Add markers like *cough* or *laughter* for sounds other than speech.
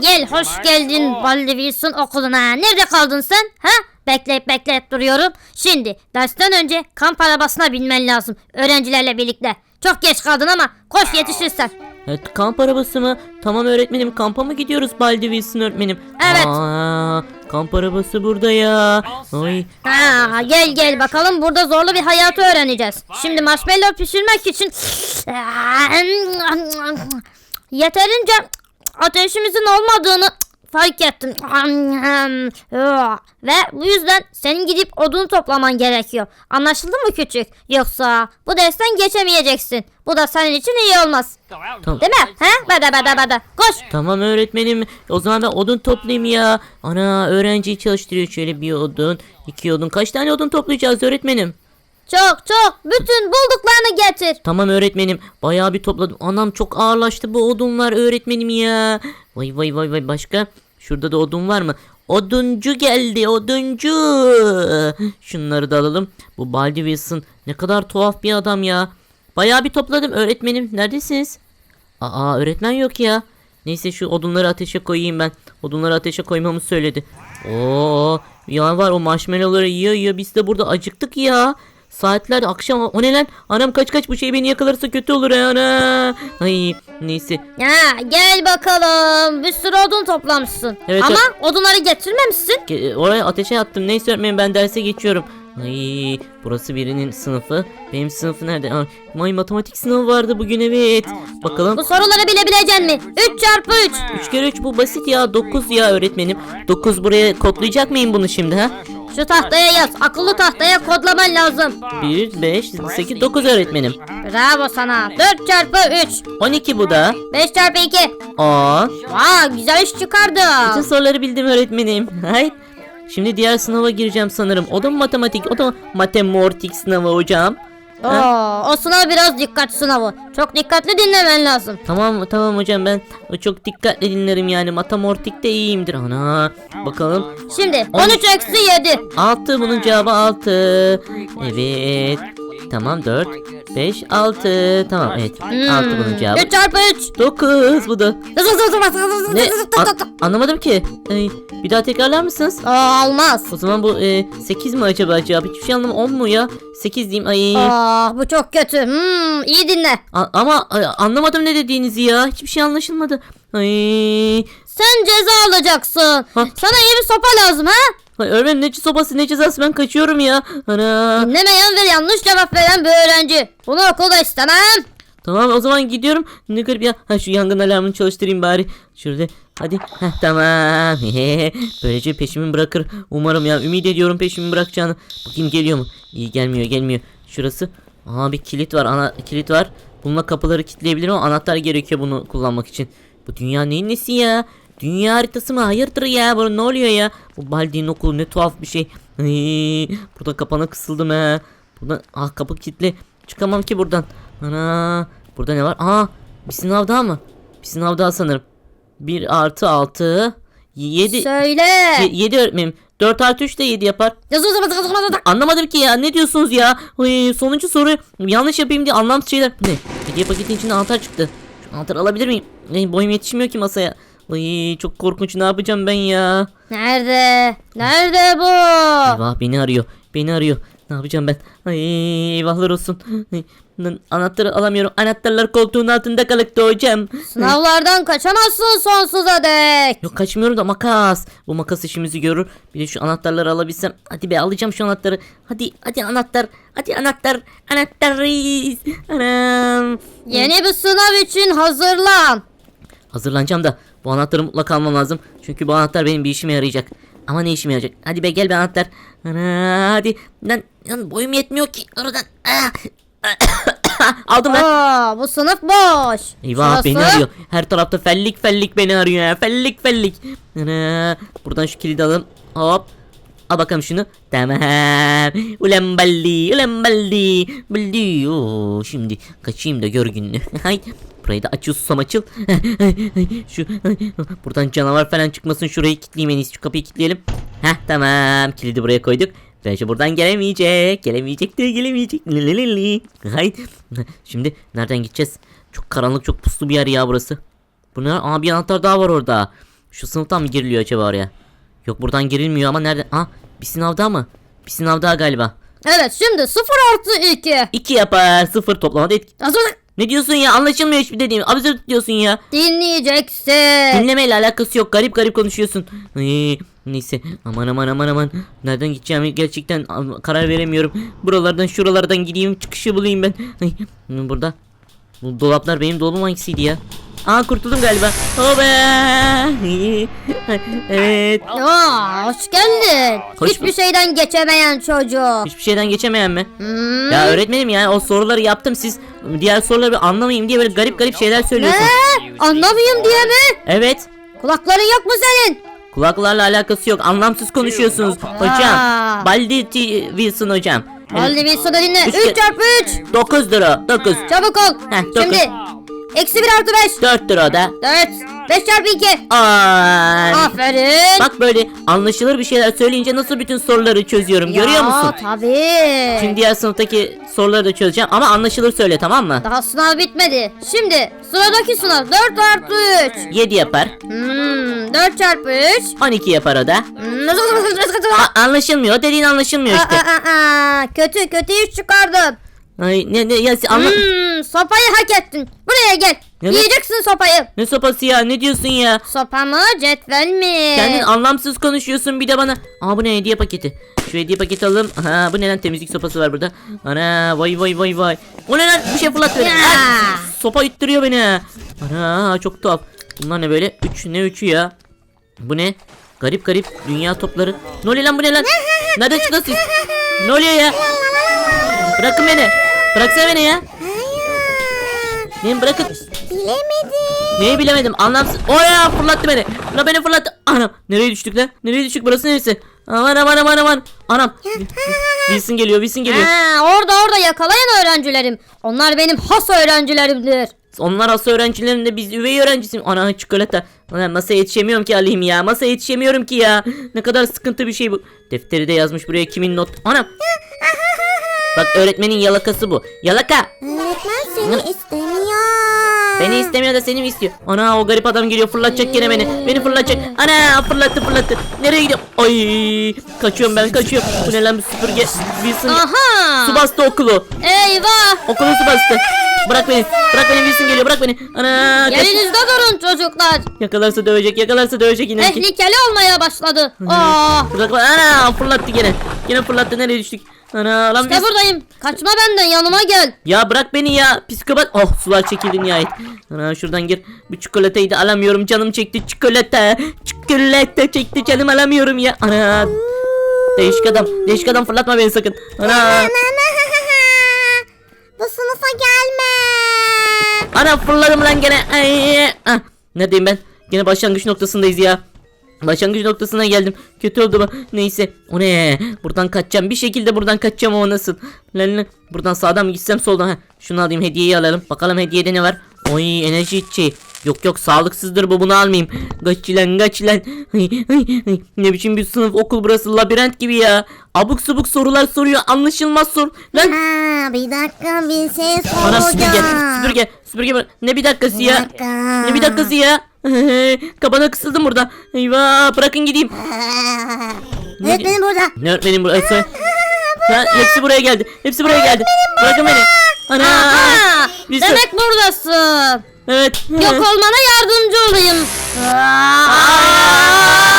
gel hoş geldin Baldi Wilson okuluna. Nerede kaldın sen? Ha? Bekleyip bekleyip duruyorum. Şimdi dersten önce kamp arabasına binmen lazım. Öğrencilerle birlikte. Çok geç kaldın ama koş yetişirsen. Evet, kamp arabası mı? Tamam öğretmenim kampa mı gidiyoruz Baldi Wilson öğretmenim? Evet. Aa, kamp arabası burada ya. Ay, Ha, gel gel bakalım burada zorlu bir hayatı öğreneceğiz. Şimdi marshmallow pişirmek için yeterince ateşimizin olmadığını *tsk* fark ettim. Ve bu yüzden senin gidip odun toplaman gerekiyor. Anlaşıldı mı küçük? Yoksa bu dersten geçemeyeceksin. Bu da senin için iyi olmaz. tamam. Değil mi? He? Bada bada bada. Koş. Tamam öğretmenim. O zaman ben odun toplayayım ya. Ana öğrenciyi çalıştırıyor şöyle bir odun, iki odun. Kaç tane odun toplayacağız öğretmenim? Çok çok. Bütün bulduklarını getir. Tamam öğretmenim. Bayağı bir topladım. Anam çok ağırlaştı bu odunlar öğretmenim ya. Vay vay vay vay başka. Şurada da odun var mı? Oduncu geldi oduncu. Şunları da alalım. Bu Baldi Wilson ne kadar tuhaf bir adam ya. Bayağı bir topladım öğretmenim. Neredesiniz? Aa öğretmen yok ya. Neyse şu odunları ateşe koyayım ben. Odunları ateşe koymamı söyledi. Oo ya var o marshmallowları yiyor yiyor. Biz de burada acıktık ya. Saatler akşam o ne lan? Anam kaç kaç bu şey beni yakalarsa kötü olur ya ana. Ay neyse. Ya gel bakalım. Bir sürü odun toplamışsın. Evet, Ama odunları getirmemişsin. Ge- Oraya ateşe attım. Neyse öğretmenim ben derse geçiyorum. Ay burası birinin sınıfı. Benim sınıfı nerede? Aa, May matematik sınavı vardı bugün evet. Bakalım. Bu soruları bilebilecek mi? 3 çarpı 3. 3 kere 3 bu basit ya. 9 ya öğretmenim. 9 buraya kodlayacak mıyım bunu şimdi ha? Şu tahtaya yaz. Akıllı tahtaya kodlaman lazım. 1, 5, 8, 9 öğretmenim. Bravo sana. 4 çarpı 3. 12 bu da. 5 çarpı 2. 10. Vaa güzel iş Bütün çıkardın. soruları bildim öğretmenim. *laughs* Hay. Şimdi diğer sınava gireceğim sanırım. O da mı matematik? O da matematik sınavı hocam. Oo, o sınav biraz dikkat sınavı. Çok dikkatli dinlemen lazım. Tamam tamam hocam ben çok dikkatli dinlerim yani matematikte iyiyimdir. Ana bakalım. Şimdi 13 eksi 7. 6 bunun cevabı 6. Evet. Tamam 4 5 6 tamam evet. 6 bunun cevabı. 3 çarpı 3. 9 bu da. Ne? A- anlamadım ki. Ay, bir daha tekrarlar mısınız? Aa, olmaz. O zaman bu 8 mi acaba cevap? Hiçbir şey anlamadım. 10 mu ya? 8 diyeyim. Ay. Aa, bu çok kötü. Hmm, iyi dinle. A- ama ay, anlamadım ne dediğinizi ya. Hiçbir şey anlaşılmadı. Ay. Sen ceza alacaksın. Ha? Sana iyi bir sopa lazım ha? Ay, öğretmenim ne sobası ne cezası ben kaçıyorum ya. Ana. Dinlemeyen ve yanlış cevap veren bir öğrenci. Bunu okulda istemem. Tamam o zaman gidiyorum. Ne garip ya. Ha şu yangın alarmını çalıştırayım bari. Şurada. Hadi. Heh, tamam. *laughs* Böylece peşimi bırakır. Umarım ya. Ümit ediyorum peşimi bırakacağını. Bakayım geliyor mu? İyi gelmiyor gelmiyor. Şurası. Aa bir kilit var. Ana kilit var. Bununla kapıları kilitleyebilirim ama anahtar gerekiyor bunu kullanmak için. Bu dünya neyin nesi ya? Dünya haritası mı? Hayırdır ya? Bu ne oluyor ya? Bu Baldi'nin okulu ne tuhaf bir şey. Ay, Burada kapana kısıldım ha. Buradan ah kapı kilitli. Çıkamam ki buradan. Ana burada ne var? Aa bir sınav daha mı? Bir sınav daha sanırım. 1 artı 6 7 Söyle. 7 öğretmenim. 4 artı 3 de 7 yapar. Anlamadım ki ya ne diyorsunuz ya? Ay, sonuncu soru yanlış yapayım diye anlamsız şeyler. Ne? Hediye paketin içinde anahtar çıktı. Şu anahtarı alabilir miyim? Ay, boyum yetişmiyor ki masaya. Ay, çok korkunç ne yapacağım ben ya? Nerede? Nerede bu? Eyvah beni arıyor. Beni arıyor. Ne yapacağım ben? Ay eyvahlar olsun. Ay, Anahtarı alamıyorum. Anahtarlar koltuğun altında kalıktı hocam. Sınavlardan kaçamazsın sonsuza dek. Yok kaçmıyorum da makas. Bu makas işimizi görür. Bir de şu anahtarları alabilsem. Hadi be alacağım şu anahtarı. Hadi hadi anahtar. Hadi anahtar. Anahtar reis. Anam. Yeni bir sınav için hazırlan. Hazırlanacağım da bu anahtarı mutlaka almam lazım. Çünkü bu anahtar benim bir işime yarayacak. Ama ne işime yarayacak? Hadi be gel be anahtar. Ana hadi. Lan, lan boyum yetmiyor ki. Oradan. Ah. *coughs* Aldım lan. Aa, bu sınıf boş. Eyvah Şurası? beni arıyor. Her tarafta fellik fellik beni arıyor ya. Fellik fellik. Ana, buradan şu kilidi alalım. Hop. Al bakalım şunu. Tamam. Ulan baldi. Ulan baldi. Baldi. Oo, şimdi kaçayım da gör gününü. *laughs* Burayı da açıl susam açıl. *laughs* şu buradan canavar falan çıkmasın. Şurayı kilitleyeyim en iyisi. Şu kapıyı kilitleyelim. Heh tamam. Kilidi buraya koyduk. Bence buradan gelemeyecek. Gelemeyecek de gelemeyecek. Hay. Şimdi nereden gideceğiz? Çok karanlık çok puslu bir yer ya burası. Bu ne? Aa bir anahtar daha var orada. Şu sınıftan mı giriliyor acaba oraya? Yok buradan girilmiyor ama nerede? Ah bir sınav daha mı? Bir sınav daha galiba. Evet şimdi 0 artı 2. 2 yapar. Sıfır toplamada etki. Hazır Ne diyorsun ya? Anlaşılmıyor hiçbir dediğim. Absürt diyorsun ya. dinleyeceksin. Dinlemeyle alakası yok. Garip garip konuşuyorsun. Ay, neyse. Aman aman aman aman. Nereden gideceğimi gerçekten karar veremiyorum. Buralardan şuralardan gideyim. Çıkışı bulayım ben. Ay, burada. Bu dolaplar benim dolabım hangisiydi ya? Aa kurtuldum galiba. Hobe. evet. Aa, hoş geldin. Hoş Hiçbir bulduk. şeyden geçemeyen çocuk. Hiçbir şeyden geçemeyen mi? Hmm. Ya öğretmenim ya o soruları yaptım siz diğer soruları bir anlamayayım diye böyle garip garip şeyler Ne? söylüyorsunuz. Anlamayayım diye mi? Evet. Kulakların yok mu senin? Kulaklarla alakası yok. Anlamsız konuşuyorsunuz. Hocam. Baldi T. Wilson hocam. Hadi Wilson'u dinle. Üç 3 ke- çarpı 3. 9 lira. 9. Çabuk ol. Heh, dokuz. Şimdi. Eksi 1 artı 5. 4 lira da. 4. 5 çarpı 2. Ay. Aferin. Bak böyle anlaşılır bir şeyler söyleyince nasıl bütün soruları çözüyorum. Görüyor musun? Tabii. Şimdi diğer sınıftaki soruları da çözeceğim ama anlaşılır söyle tamam mı? Daha sınav bitmedi. Şimdi sıradaki sınav 4 artı 3. 7 yapar. Hmm, 4 çarpı 3. 12 yapar o da. Hmm, nasıl nasıl nasıl nasıl nasıl? A- anlaşılmıyor. O dediğin anlaşılmıyor Aa, işte. aa, aa, kötü kötü iş çıkardın. Ay ne ne ya sen anla... Hmm, sopayı hak ettin. Buraya gel. Ne- Yiyeceksin sopayı. Ne sopası ya ne diyorsun ya? Sopa mı cetvel mi? Kendin anlamsız konuşuyorsun bir de bana. Aa bu ne hediye paketi. Şu hediye paketi alalım. Ha bu ne lan temizlik sopası var burada. Ana vay vay vay vay. O ne lan bir şey fırlattı beni. Ay, sopa ittiriyor beni. Ana çok tuhaf. Bunlar ne böyle? Üç ne üçü ya? Bu ne? Garip garip dünya topları. Ne oluyor lan bu ne lan? *laughs* Nereden çıktınız siz? Ne oluyor ya? Bırakın beni. Bıraksana beni ya. Beni bırakın. Bilemedim. Neyi bilemedim anlamsız. Oya fırlattı beni. La beni fırlattı. Anam. Nereye düştük lan? Nereye düştük? Burası neresi? Aman aman aman aman. Anam. Wilson geliyor. Wilson geliyor. Ha, orada orada yakalayan öğrencilerim. Onlar benim has öğrencilerimdir. Onlar asıl öğrencilerin de biz üvey öğrencisiyim. Ana çikolata. Ana masaya yetişemiyorum ki alayım ya. Masaya yetişemiyorum ki ya. Ne kadar sıkıntı bir şey bu. Defteri de yazmış buraya kimin not. Anam. Bak öğretmenin yalakası bu. Yalaka. Öğretmen seni istemiyor. Beni istemiyor da seni mi istiyor? Ana o garip adam geliyor fırlatacak gene beni. Beni fırlatacak. Ana fırlattı fırlattı. Nereye gidiyorum? Ay kaçıyorum ben kaçıyorum. Bu ne lan bu süpürge? Wilson Aha. su bastı okulu. Eyvah. Okulu su bastı. Bırak beni. Bırak beni Wilson geliyor bırak beni. Ana kaç- Yerinizde durun çocuklar. Yakalarsa dövecek yakalarsa dövecek yine. Tehlikeli olmaya başladı. Aa. Bırak bak. Ana fırlattı gene. Gene fırlattı nereye düştük? Ana lan İşte biz... buradayım. Kaçma benden yanıma gel. Ya bırak beni ya psikopat. Oh sular çekildi nihayet. Ana şuradan gir. Bu çikolatayı da alamıyorum canım çekti çikolata. Çikolata çekti canım alamıyorum ya. Ana. Değişik adam. Değişik adam fırlatma beni sakın. Ana. Bu sınıfa gelme. Ana fırladım lan gene. Ay. Ah. Neredeyim ben? Gene başlangıç noktasındayız ya. Başlangıç noktasına geldim. Kötü oldu bu. Neyse. O ne? Buradan kaçacağım. Bir şekilde buradan kaçacağım ama nasıl? Lan lan. Buradan sağdan mı gitsem soldan? Ha. Şunu alayım hediyeyi alalım. Bakalım hediyede ne var? Oy enerji içeceği. Yok yok sağlıksızdır bu bunu almayayım. Kaç lan kaç lan. Ne biçim bir sınıf okul burası labirent gibi ya. Abuk subuk sorular soruyor anlaşılmaz sor. Lan Ha, bir dakika bir şey soracağım. Ana süpürge, süpürge, süpürge. Ne bir dakikası Bir ya? dakika. Ne bir dakikası ya? *laughs* Kabana kısıldım burada. Eyvah bırakın gideyim. *laughs* Öğretmenim burada. Ne öğretmenim buraya? Söyle. Ha, hepsi buraya geldi. Hepsi buraya geldi. Bırakın beni. Ana. Bir Demek buradasın. Evet. Yok olmana yardımcı olayım. Aa.